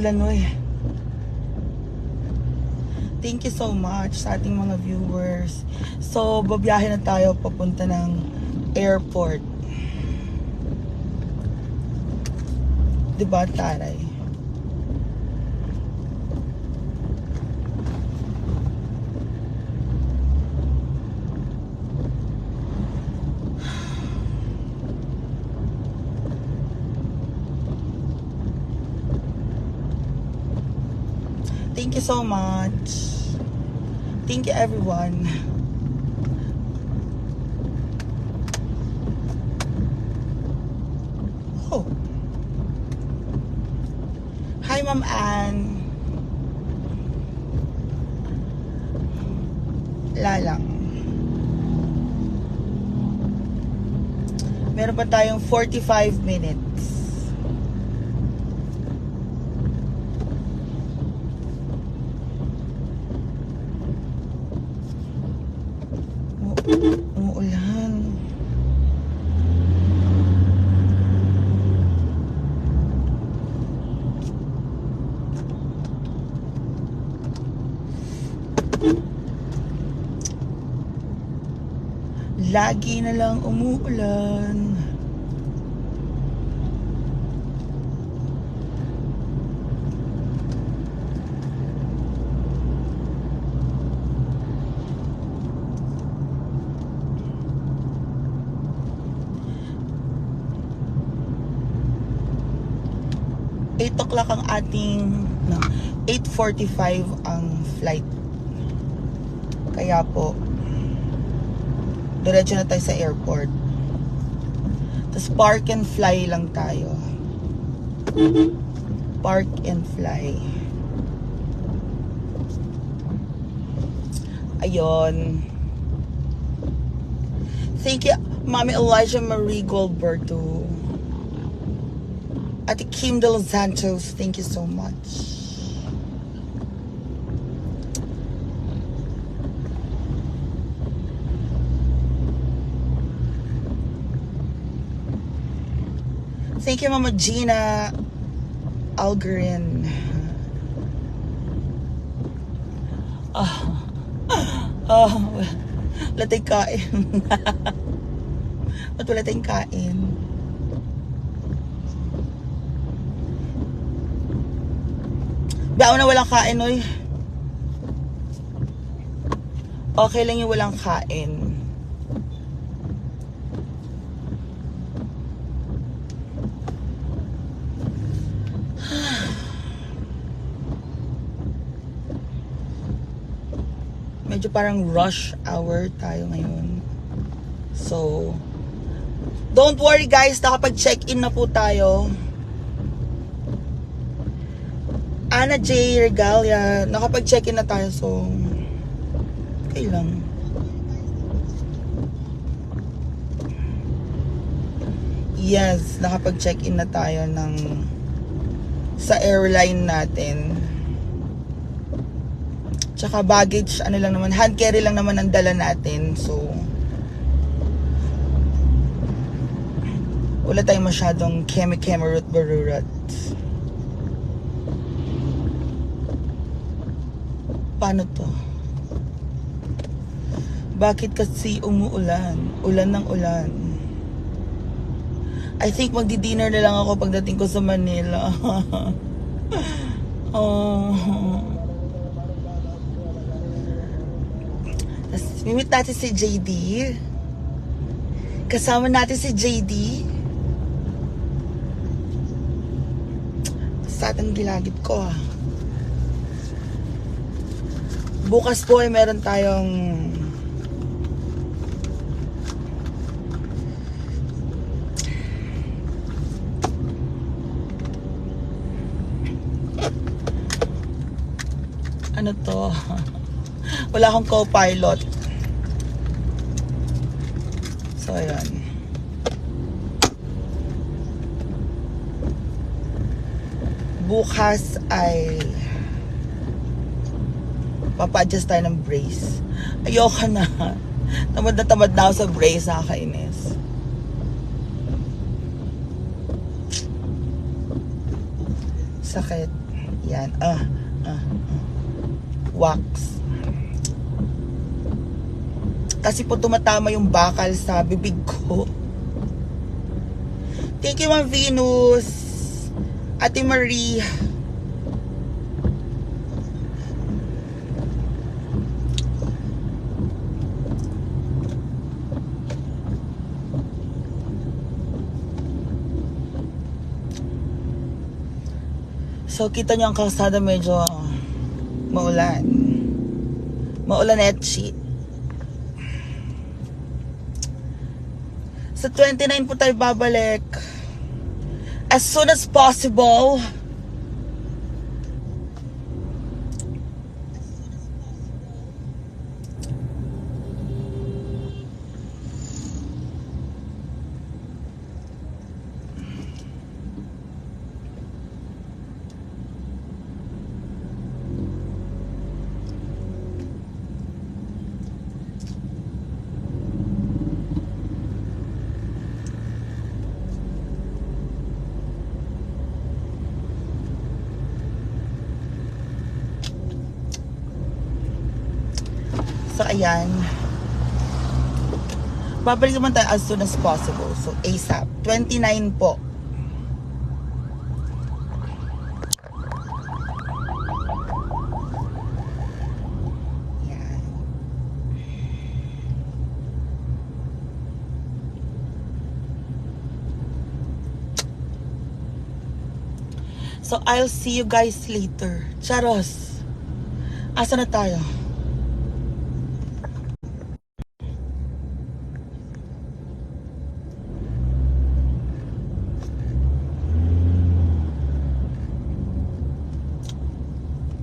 No eh. Thank you so much sa ating mga viewers. So, babiyahe na tayo papunta ng airport. Diba, taray? Thank you so much. Thank you everyone. Oh. Hi Ma'am Ann. Lalang. Meron pa tayong 45 minutes. U- Umuulan. Lagi na lang umuulan. O'clock ang ating no, 8.45 ang flight. Kaya po, diretso na tayo sa airport. Tapos park and fly lang tayo. Park and fly. Ayun. Thank you, Mami Elijah Marie Goldberto. Ate Kim De Los Santos, thank you so much. Thank you, Mama Gina Algerin. Ah, ah, wala tayong kain. Ba't wala tayong kain? Baon na walang kain, oy. Okay lang yung walang kain. Medyo parang rush hour tayo ngayon. So, don't worry guys, nakapag-check-in na po tayo. Ana J. Regalia, nakapag-check-in na tayo, so, okay lang. Yes, nakapag-check-in na tayo ng sa airline natin. Tsaka baggage, ano lang naman, hand carry lang naman ang dala natin, so, wala tayong masyadong keme-keme root barurat. Paano to? Bakit kasi umuulan? Ulan ng ulan. I think magdi-dinner na lang ako pagdating ko sa Manila. oh. Tapos, mimit natin si JD. Kasama natin si JD. Sa ating gilagid ko ah. Bukas po ay meron tayong ano to? Wala akong co-pilot. So, ayan. Bukas ay papa-adjust tayo ng brace. Ayoko na. Tamad na tamad na ako sa brace, nakakainis. Sakit. Yan. Ah, ah, ah. Wax. Kasi po tumatama yung bakal sa bibig ko. Thank you, Ma'am Venus. Ate Marie. So, kita niyo ang kalsada medyo maulan. Maulanetsi. Sa 29 po tayo babalik. As soon as possible. So, ayan. Babalik naman tayo as soon as possible. So, ASAP. 29 po. Yan. So, I'll see you guys later. Charos. Asa na tayo?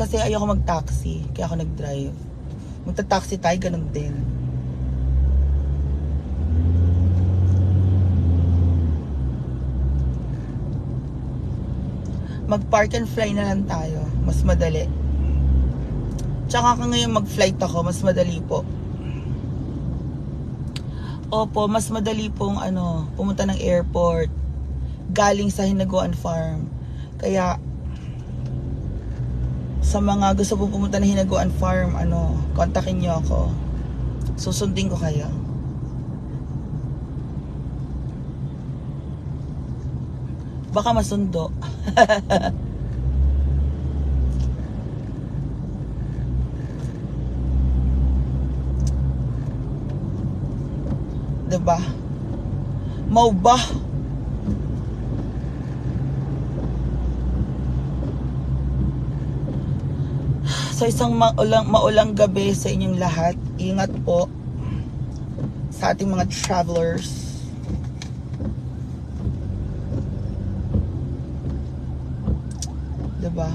Kasi ayoko mag-taxi. Kaya ako nag-drive. Magta-taxi tayo, ganun din. Mag-park and fly na lang tayo. Mas madali. Tsaka ka ngayon mag-flight ako, mas madali po. Opo, mas madali pong ano, pumunta ng airport. Galing sa Hinaguan Farm. Kaya, sa mga gusto pong pumunta ng Hinaguan Farm, ano, kontakin niyo ako. Susundin ko kayo. Baka masundo. diba? Mau ba? So isang maulang, maulang gabi sa inyong lahat. Ingat po sa ating mga travelers. Diba?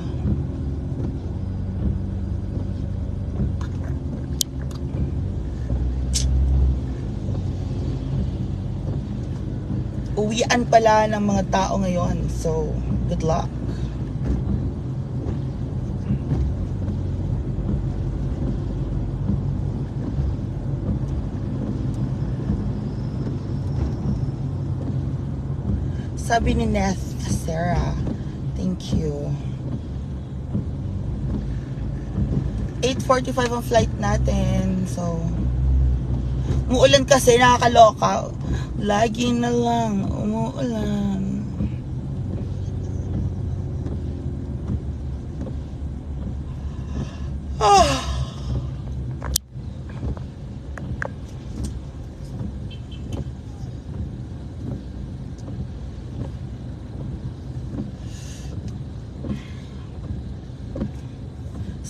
Uwian pala ng mga tao ngayon. So, good luck. Sabi ni Neth Sarah, thank you. 8.45 ang flight natin. So, umuulan kasi, nakakaloka. Lagi na lang, umuulan. Ah.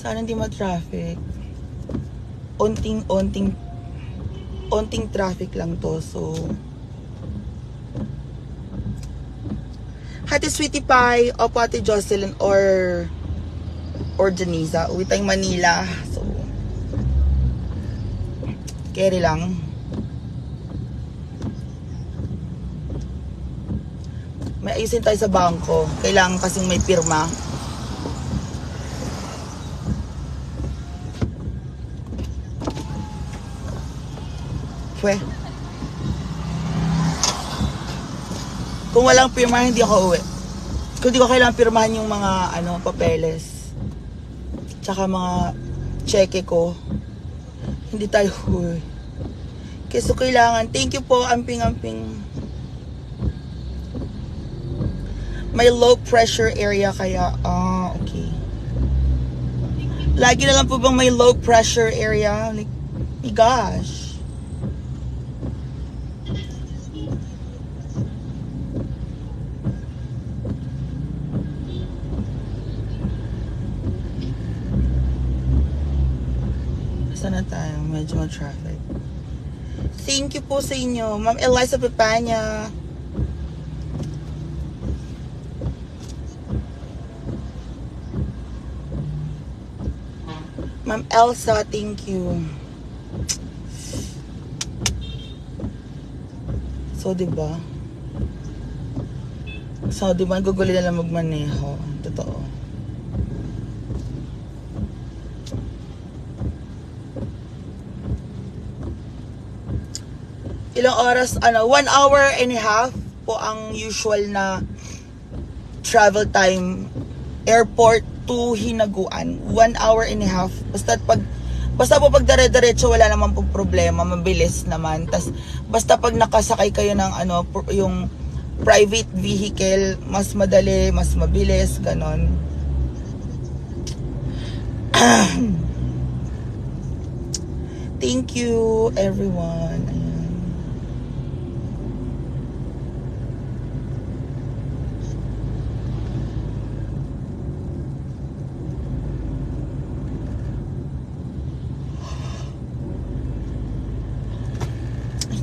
Sana hindi ma-traffic. Onting-onting onting traffic lang to. So Hati Sweetie Pie, Opo Ate Jocelyn or or Janiza. Uwi tayong Manila. So carry lang. May ayusin tayo sa bangko. Kailangan kasing may pirma. Pwe. Kung walang pirma, hindi ako uwi. Kung di ko kailangan pirmahan yung mga ano, papeles. Tsaka mga cheque ko. Hindi tayo. Kaya so kailangan, thank you po, amping-amping. May low pressure area kaya, ah, okay. Lagi na lang po bang may low pressure area? Like, my gosh. Saan na Medyo ma-traffic. Thank you po sa inyo. Ma'am Eliza Pepanya. Ma'am Elsa, thank you. So, di ba? So, di ba, gugulo na lang magmaneho. Totoo. Ilang oras, ano, one hour and a half po ang usual na travel time airport to Hinaguan. One hour and a half. Basta pag Basta po pag dire-diretso wala naman po problema, mabilis naman. Tas basta pag nakasakay kayo ng ano yung private vehicle, mas madali, mas mabilis, ganon. Thank you everyone. Ayan.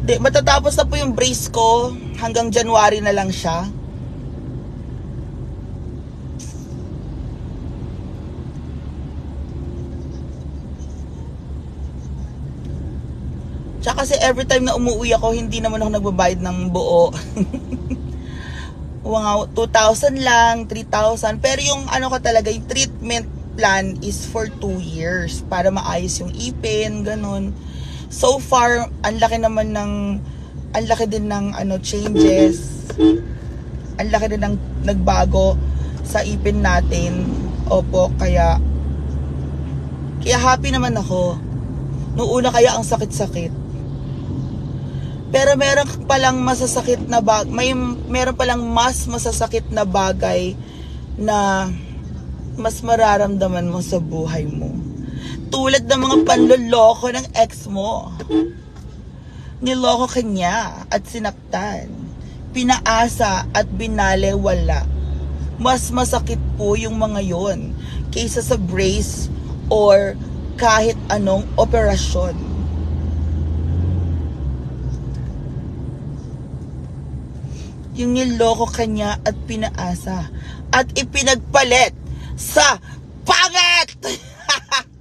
Di, matatapos na po yung brace ko. Hanggang January na lang siya. Tsaka kasi every time na umuwi ako, hindi naman ako nagbabayad ng buo. Mga 2,000 lang, 3,000. Pero yung ano ko talaga, yung treatment plan is for 2 years para maayos yung ipin, ganun. So far, ang laki naman ng ang laki din ng ano changes. Ang laki din ng nagbago sa ipin natin. Opo, kaya kaya happy naman ako. Noong una kaya ang sakit-sakit. Pero meron palang masasakit na bag, may meron palang mas masasakit na bagay na mas mararamdaman mo sa buhay mo. Tulad ng mga panloloko ng ex mo. Niloko ka niya at sinaktan. Pinaasa at binalewala. Mas masakit po yung mga yon kaysa sa brace or kahit anong operasyon. Yung niloko ka niya at pinaasa at ipinagpalit sa pangit!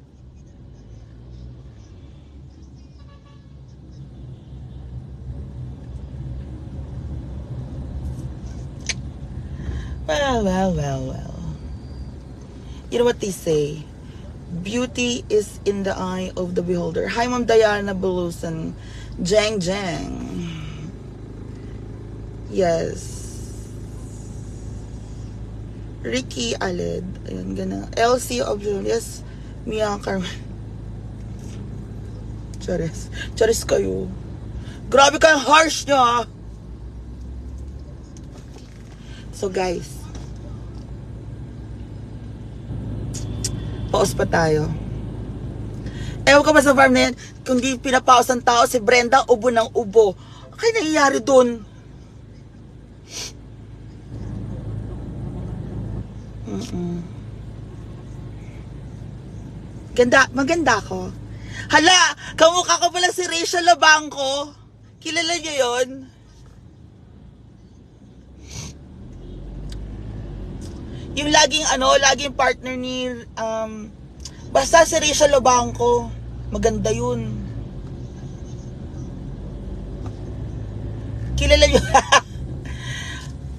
well, well, well, well. You know what they say? Beauty is in the eye of the beholder. Hi, Ma'am Diana Bulusan. Jang Jang. Yes. Ricky Aled. Ayan, gana. LC of Yes. Mia Carmen. Charis. Charis kayo. Grabe kayong harsh nyo, ah. So, guys. Paus pa tayo. Ewan ko ba sa farm na yan, kung di pinapaos ang tao, si Brenda, ubo ng ubo. Kaya nangyayari dun. Mm-mm. Ganda, maganda ako. Hala, kamukha ko pala si Rachel Labangco. Kilala niyo yon? Yung laging ano, laging partner ni um basta si Rachel Labangco. Maganda yun. Kilala niyo?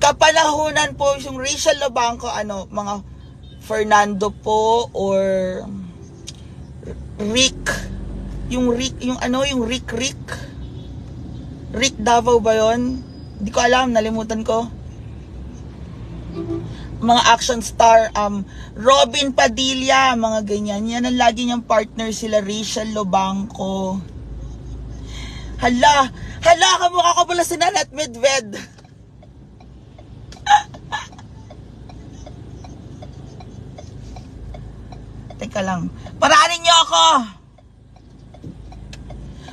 kapanahunan po yung Rachel Labangco, ano, mga Fernando po or Rick. Yung Rick, yung ano, yung Rick Rick. Rick Davao ba yon? Hindi ko alam, nalimutan ko. Mga action star, um, Robin Padilla, mga ganyan. Yan ang lagi niyang partner sila, Rachel Lobangco. Hala, hala, kamukha ko pala si Nanat Medved. Teka lang. Paranin niyo ako!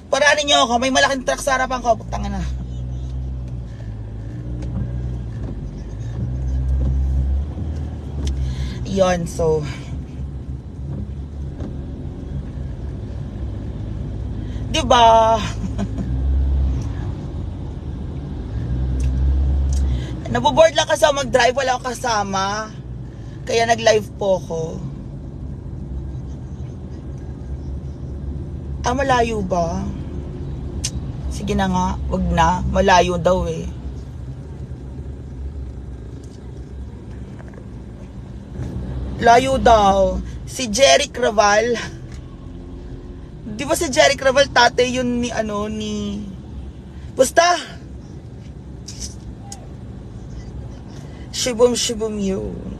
Paranin niyo ako. May malaking truck sa harapan ko. Putang na. Yon, so... Diba? Naboboard lang kasi ako mag-drive, wala akong kasama. Kaya nag-live po ko. Ah, malayo ba? Sige na nga, wag na. Malayo daw eh. Layo daw. Si Jerry Craval. Di ba si Jerry Craval tate yun ni ano ni... Basta! Shibum shibum yun.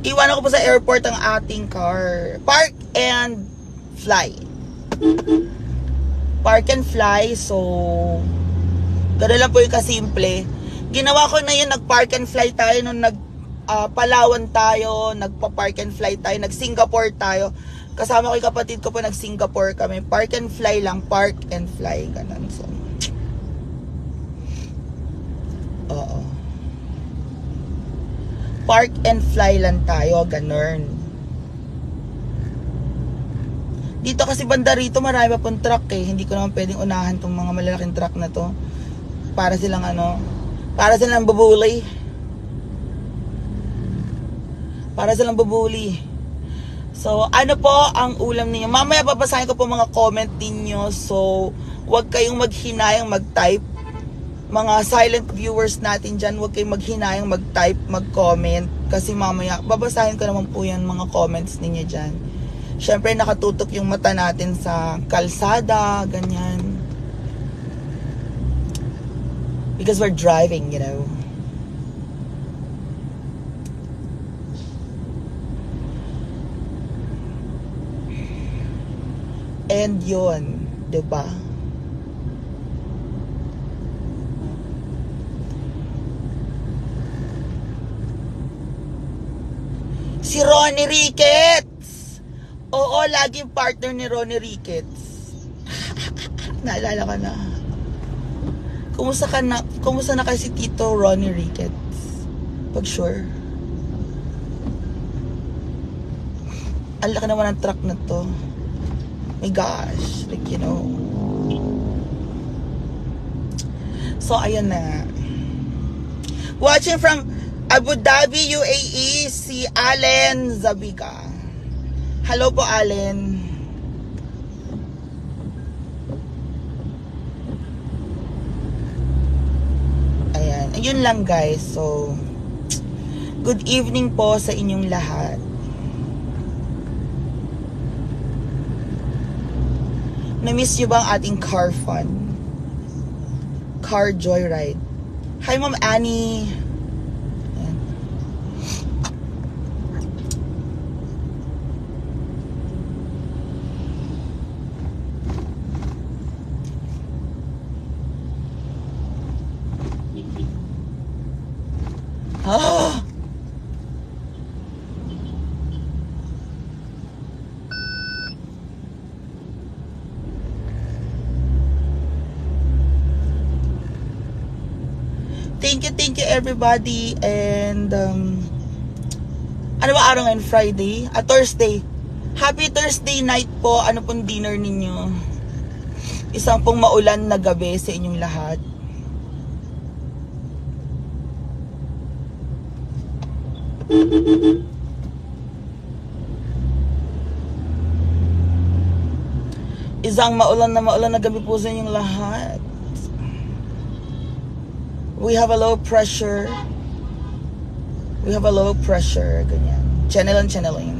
Iwanan ko po sa airport ang ating car. Park and fly. Park and fly, so... Ganun lang po yung kasimple. Ginawa ko na yun, nag-park and fly tayo nung nag ah, Palawan tayo, nagpa-park and fly tayo, nag-Singapore tayo. Kasama ko yung kapatid ko po, nag-Singapore kami. Park and fly lang, park and fly, ganun. So, oo. Park and fly lang tayo, ganun. Dito kasi banda rito, marami pa pong truck eh. Hindi ko naman pwedeng unahan tong mga malalaking truck na to. Para silang ano, para silang babuli. Para silang babuli. So, ano po ang ulam ninyo? Mamaya babasahin ko po mga comment ninyo. So, huwag kayong maghinayang mag-type. Mga silent viewers natin dyan, huwag kayong maghinayang mag-type, mag-comment. Kasi mamaya, babasahin ko naman po yan mga comments ninyo dyan. Siyempre, nakatutok yung mata natin sa kalsada, ganyan. Because we're driving, you know. And yun, 'di ba? Si Ronnie Ricketts! Oo, laging partner ni Ronnie Ricketts. Naalala ka na. Kumusta ka na, kumusta na kasi Tito Ronnie Ricketts? Pag sure. Ang laki naman ng truck na to. My gosh. Like, you know. So, ayan na. Watching from Abu Dhabi, UAE, si Allen Zabiga. Hello po, Allen. Ayun lang, guys. So, good evening po sa inyong lahat. Na-miss nyo ba ating car fun? Car joyride. Hi, Ma'am Annie. Ayan. Ah! Thank you, thank you everybody. And, um, ano ba araw ngayon? Friday? Ah, Thursday. Happy Thursday night po. Ano pong dinner ninyo? Isang pong maulan na gabi sa inyong lahat. Isang maulan na maulan na gabi po sa inyong lahat. We have a low pressure. We have a low pressure. Ganyan. Channeling, channeling.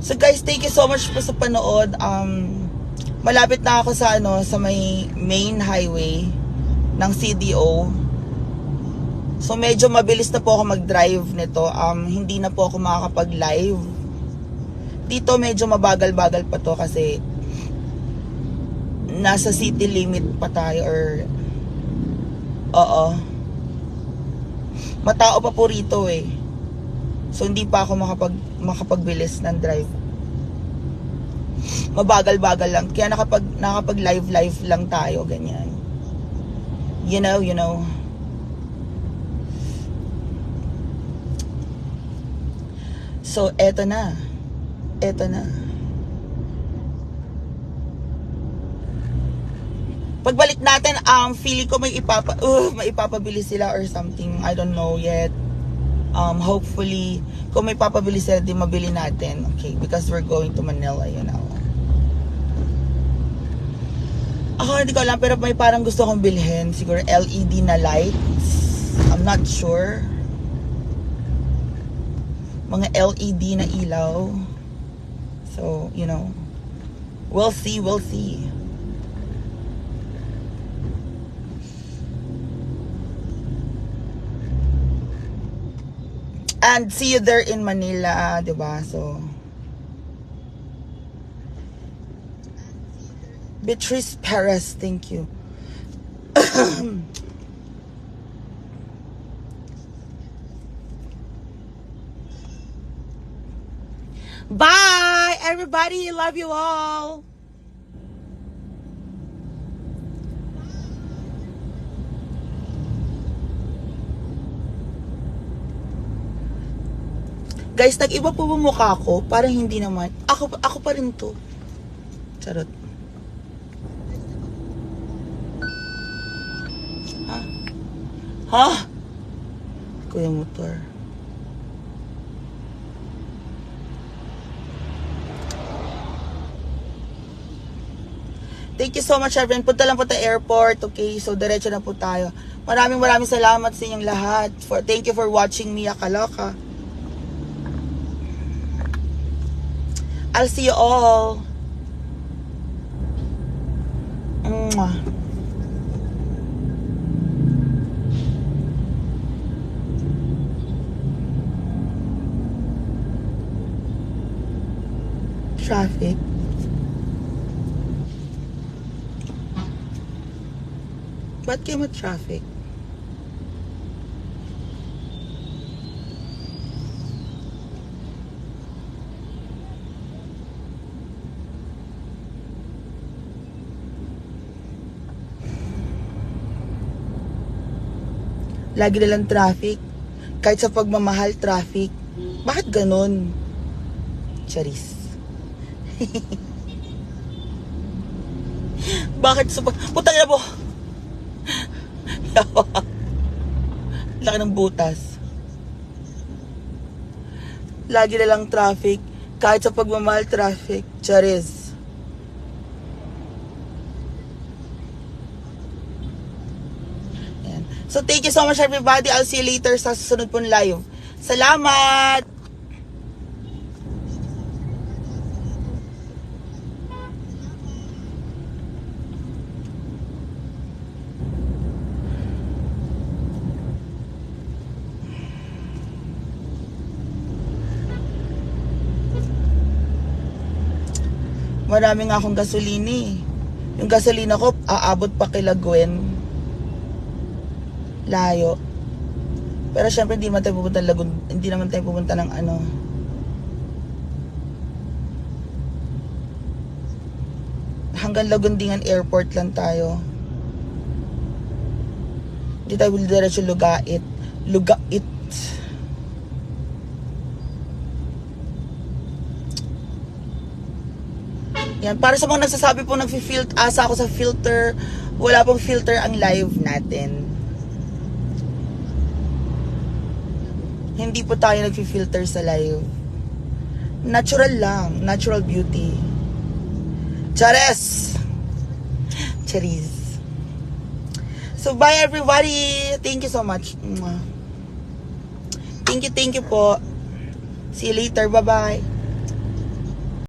So guys, thank you so much po sa panood. Um, malapit na ako sa ano, sa may main highway ng CDO. So medyo mabilis na po ako mag-drive nito. Um, hindi na po ako makakapag-live. Dito medyo mabagal-bagal pa to kasi nasa city limit pa tayo or oo. Matao pa po rito eh. So hindi pa ako makapag makapagbilis ng drive. Mabagal-bagal lang. Kaya nakapag nakapag live live lang tayo ganyan. You know you know. So eto na. Eto na pagbalik natin, um, feeling ko may ipapa, uh, may ipapabili sila or something. I don't know yet. Um, hopefully, kung may papabili sila, di mabili natin. Okay, because we're going to Manila, you know. Ako hindi ko alam, pero may parang gusto kong bilhin. Siguro LED na lights. I'm not sure. Mga LED na ilaw. So, you know. We'll see, we'll see. And see you there in Manila, ba? So Beatrice Perez, thank you. Bye, everybody. Love you all. Guys, nag-iba po ba mukha ko? Parang hindi naman. Ako, ako pa rin to. Charot. Ha? Ha? Kuya motor. Thank you so much, everyone. Punta lang po tayo airport, okay? So, diretso na po tayo. Maraming maraming salamat sa inyong lahat. For, thank you for watching Mia Kaloka. I'll see you all. Mwah. Traffic. Ba't kayo ma-traffic? Lagi na lang traffic. Kahit sa pagmamahal, traffic. Bakit ganun? Charis. Bakit sa pag... Putang na po! Laki ng butas. Lagi na lang traffic. Kahit sa pagmamahal, traffic. Charis. Ayan. So, thank you so much everybody. I'll see you later sa susunod pong live. Salamat! Marami nga akong gasolina eh. Yung gasolina ko, aabot pa kila Gwen. Layo. Pero syempre hindi naman tayo pupunta ng Lagun, hindi naman tayo pupunta ng ano. Hanggang Lagundingan Airport lang tayo. Hindi tayo diretso Lugait. Lugait. Yan, para sa mga nagsasabi po nagfi-filter, asa ako sa filter, wala pong filter ang live natin. Hindi po tayo nagfi-filter sa live. Natural lang, natural beauty. Chares! Charis. So, bye everybody! Thank you so much. Thank you, thank you po. See you later. Bye-bye.